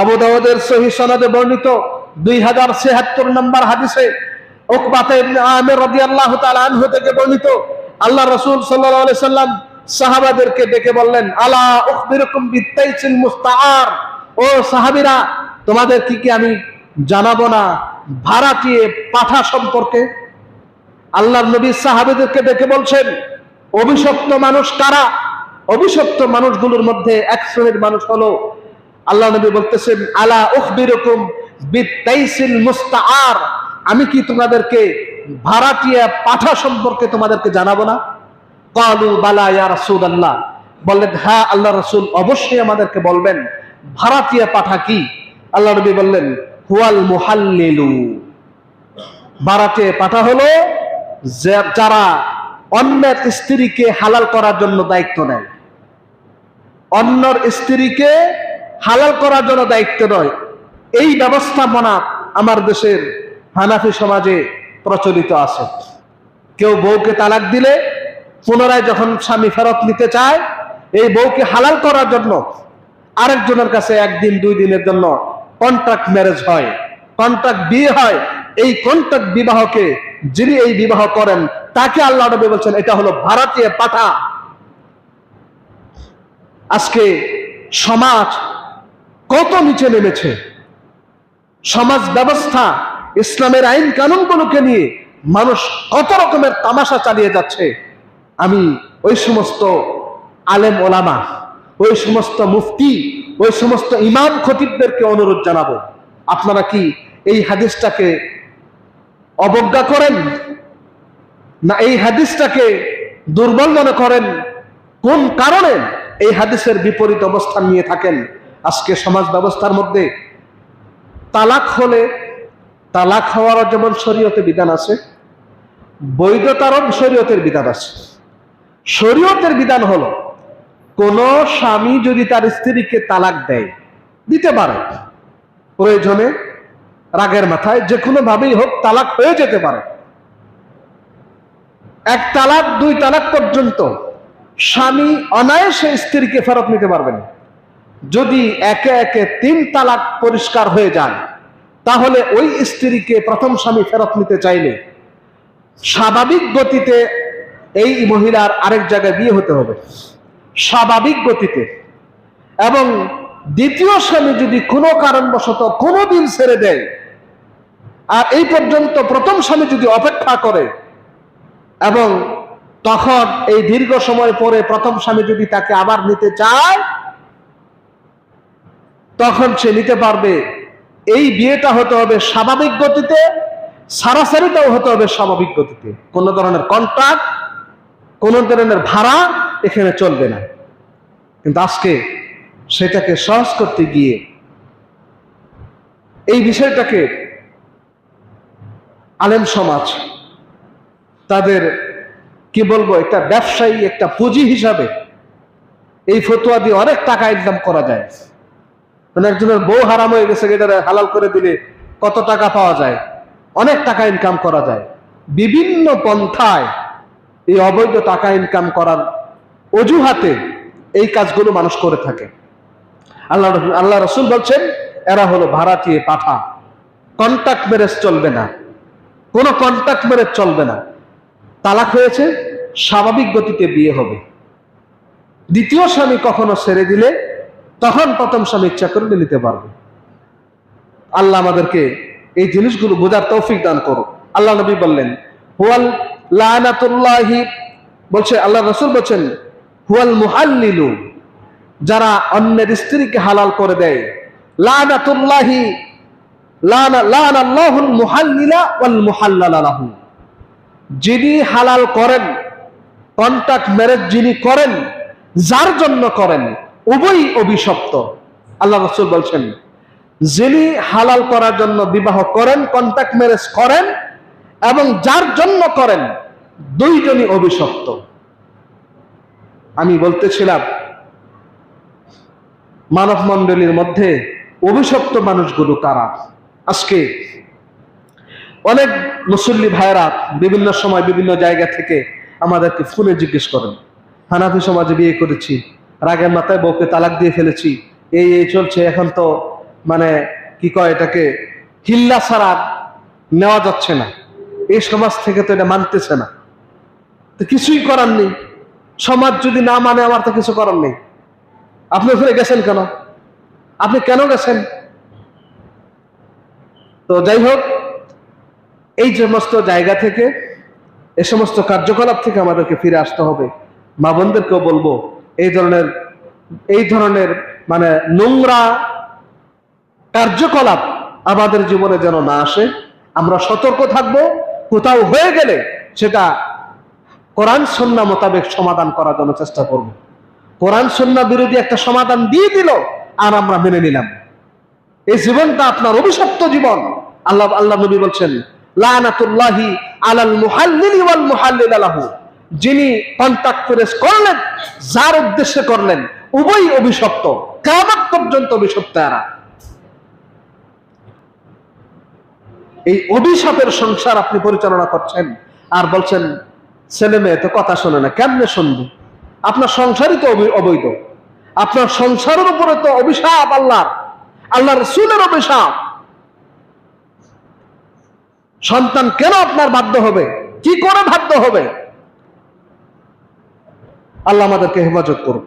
আবু দাউদের সহি সনদে বর্ণিত দুই হাজার ছিয়াত্তর নম্বর হাদিসে ওকবাতে আমির রাদিয়াল্লাহু তাআলা আনহু থেকে বর্ণিত, আল্লাহ রাসূল আলাইহি সাল্লাম সাহাবাদেরকে ডেকে বললেন, আলা উখবিরুকুম বিতাইসিল মুস্তাআর? ও সাহাবীরা, তোমাদের কি কি আমি জানাব না? ভাড়াটিয়ে পাঠা সম্পর্কে? আল্লাহর নবী সাহাবেদেরকে ডেকে বলছেন, অভিশপ্ত মানুষ কারা? অভিশপ্ত মানুষগুলোর মধ্যে এক শ্রেণির মানুষ হলো আল্লাহ নবী বলতেছেন, আলা উখবিরুকুম বিতাইসিল মুস্তাআর। আমি কি তোমাদেরকে ভাড়াটিয়া পাঠা সম্পর্কে তোমাদেরকে জানাব না? কালু বালা ইয়া রাসূলুল্লাহ। বললেন হ্যাঁ আল্লাহ রাসূল অবশ্যই আমাদেরকে বলবেন, ভাড়াটিয়া পাঠা কি? আল্লাহ নবী বললেন, হুয়াল মুহাল্লিলু। ভাড়াটে পাঠা হলো যারা অন্যের স্ত্রীকে হালাল করার জন্য দায়িত্ব নেয়। অন্যর স্ত্রীকে হালাল করার জন্য দায়িত্ব নয়। এই ব্যবস্থাপনা আমার দেশের হানাফি সমাজে প্রচলিত আছে। কেউ বউকে তালাক দিলে পুনরায় যখন স্বামী ফেরত নিতে চায়, এই বউকে হালাল করার জন্য আরেকজনের কাছে একদিন, দুই দিনের জন্য কন্ট্রাক্ট ম্যারেজ হয়। কন্ট্রাক্ট বিয়ে হয়, এই কন্ট্রাক্ট বিবাহকে যিনি এই বিবাহ করেন, তাকে আল্লাহ নবী বলছেন, এটা হলো ভারতীয় পাঠা। আজকে সমাজ কত নিচে নেমেছে? সমাজ ব্যবস্থা, ইসলামের আইন কানুনগুলোকে নিয়ে মানুষ কত রকমের তামাশা চালিয়ে যাচ্ছে? আমি ওই সমস্ত আলেম ওলামা, ওই সমস্ত মুফতি, ওই সমস্ত ইমাম খতিবদেরকে অনুরোধ জানাব। আপনারা কি এই হাদিসটাকে অবজ্ঞা করেন? না, এই হাদিসটাকে দুর্বল মনে করেন? কোন কারণে এই হাদিসের বিপরীত অবস্থান নিয়ে থাকেন? আজকে সমাজ ব্যবস্থার মধ্যে তালাক হলে তালাক হওয়ারও যেমন শরীয়তে বিধান আছে বৈধতারও শরীয়তের বিধান আছে। শরীয়তের বিধান হলো, কোন স্বামী যদি তার স্ত্রীকে তালাক দেয়, দিতে পারে। প্রয়োজনে, রাগের মাথায় যে কোনো ভাবেই হোক তালাক হয়ে যেতে পারে। এক তালাক, দুই তালাক পর্যন্ত স্বামী অনায়াসে স্ত্রীকে ফেরত নিতে পারবেন যদি একে একে তিন তালাক পরিষ্কার হয়ে যায়, তাহলে ওই স্ত্রীকে প্রথম স্বামী ফেরত নিতে চাইলে স্বাভাবিক গতিতে এই মহিলার আরেক জায়গায় বিয়ে হতে হবে। স্বাভাবিক গতিতে। এবং দ্বিতীয় স্বামী যদি কোনো কারণবশত কোনো দিন ছেড়ে দেয়, আর এই পর্যন্ত প্রথম স্বামী যদি অপেক্ষা করে, এবং তখন এই দীর্ঘ সময় পরে প্রথম স্বামী যদি তাকে আবার নিতে চায় তখন সে নিতে পারবে, এই বিয়েটা হতে হবে স্বাভাবিক গতিতে, সারাসারিটাও হতে হবে স্বাভাবিক গতিতে। কোন ধরনের কন্ট্রাক্ট কোন ধরনের ভাড়া এখানে চলবে না। কিন্তু আজকে সেটাকে সহজ করতে গিয়ে এই বিষয়টাকে আলেম সমাজ তাদের, কি বলব, একটা ব্যবসায়ী, একটা পুঁজি হিসাবে এই ফতুয়া দিয়ে অনেক টাকা ইনকাম করা যায়। মানে একজনের বউ হারাম হয়ে গেছে এটা হালাল করে দিলে কত টাকা পাওয়া যায়? অনেক টাকা ইনকাম করা যায়। বিভিন্ন পন্থায় এই অবৈধ টাকা ইনকাম করার অজুহাতে এই কাজগুলো মানুষ করে থাকে। আল্লাহ আল্লাহ রসুল বলছেন, এরা হলো ভাড়াটিয়ে পাঠা। কন্ট্যাক্ট ম্যারেজ চলবে না। কোনো কন্ট্যাক্ট ম্যারেজ চলবে না। তালাক হয়েছে, স্বাভাবিক গতিতে বিয়ে হবে। দ্বিতীয় স্বামী কখনো ছেড়ে দিলে তখন প্রথম স্বামী ইচ্ছা করলে নিতে পারবে। আল্লাহ আমাদেরকে এই জিনিসগুলো বোঝার তৌফিক দান করো আল্লাহ নবী বললেন, হুয়াল লানাতুল্লাহি, বলছে, আল্লাহ রসুল বলছেন, হুয়াল মুহাল্লিলু, যারা অন্যের স্ত্রীকে হালাল করে দেয়। লানাতুল্লাহি ওয়াল যিনি হালাল করেন কন্ট্যাক্ট ম্যারেজ যিনি করেন, যার জন্য করেন উভয়ই অভিশপ্ত। আল্লাহ রসুল বলছেন, যিনি হালাল করার জন্য বিবাহ করেন কন্ট্যাক্ট ম্যারেজ করেন, এবং যার জন্য করেন, দুইজনই অভিশপ্ত। আমি বলতেছিলাম মানব মণ্ডলীর মধ্যে অভিশপ্ত মানুষগুলো কারা? আজকে অনেক মুসল্লি ভাইরা বিভিন্ন সময় বিভিন্ন জায়গা থেকে আমাদেরকে ফোনে জিজ্ঞেস করেন, হানাফি সমাজে বিয়ে করেছি রাগের মাথায় বউকে তালাক দিয়ে ফেলেছি। এই এই চলছে, এখন তো মানে কি কয় এটাকে, হিল্লা ছাড়া নেওয়া যাচ্ছে না। এই সমাজ থেকে তো এটা মানতেছে না। তো কিছুই করার নেই। সমাজ যদি না মানে আমার তো কিছু করার নেই। আপনি ওখানে গেছেন কেন? আপনি কেন গেছেন? তো যাই হোক, এই সমস্ত জায়গা থেকে, এ সমস্ত কার্যকলাপ থেকে আমাদেরকে ফিরে আসতে হবে। মা বোনদেরকেও বলব এই ধরনের এই ধরনের মানে নোংরা কার্যকলাপ আমাদের জীবনে যেন না আসে, আমরা সতর্ক থাকব, কোথাও হয়ে গেলে সেটা কোরআন সন্না মোতাবেক সমাধান করার জন্য চেষ্টা করব। কোরআন সন্না বিরোধী একটা সমাধান দিয়ে দিল আর আমরা মেনে নিলাম। এই জীবনটা আপনার অভিশপ্ত জীবন। আল্লাহ আল্লাহ নবী বলছেন, লানাতুল্লাহি আলাল মুহাল্লিলি মুহাল্লিল লাহু। যিনি কন্টাক্ট প্রেস করলেন, যার উদ্দেশ্যে করলেন উভয় অভিশপ্ত। কিয়ামত পর্যন্ত অভিশপ্ত এরা। এই অভিশাপের সংসার আপনি পরিচালনা করছেন আর বলছেন, ছেলে মেয়ে তো কথা শোনে না, কেমনে শুনবে? আপনার সংসারই তো অবৈ- অবৈধ। আপনার সংসারের উপরে তো অভিশাপ আল্লাহ আল্লাহ রসুলের অভিশাপ। সন্তান কেন আপনার বাধ্য হবে? কি করে বাধ্য হবে? আল্লাহ আমাদেরকে হেফাজত করুন।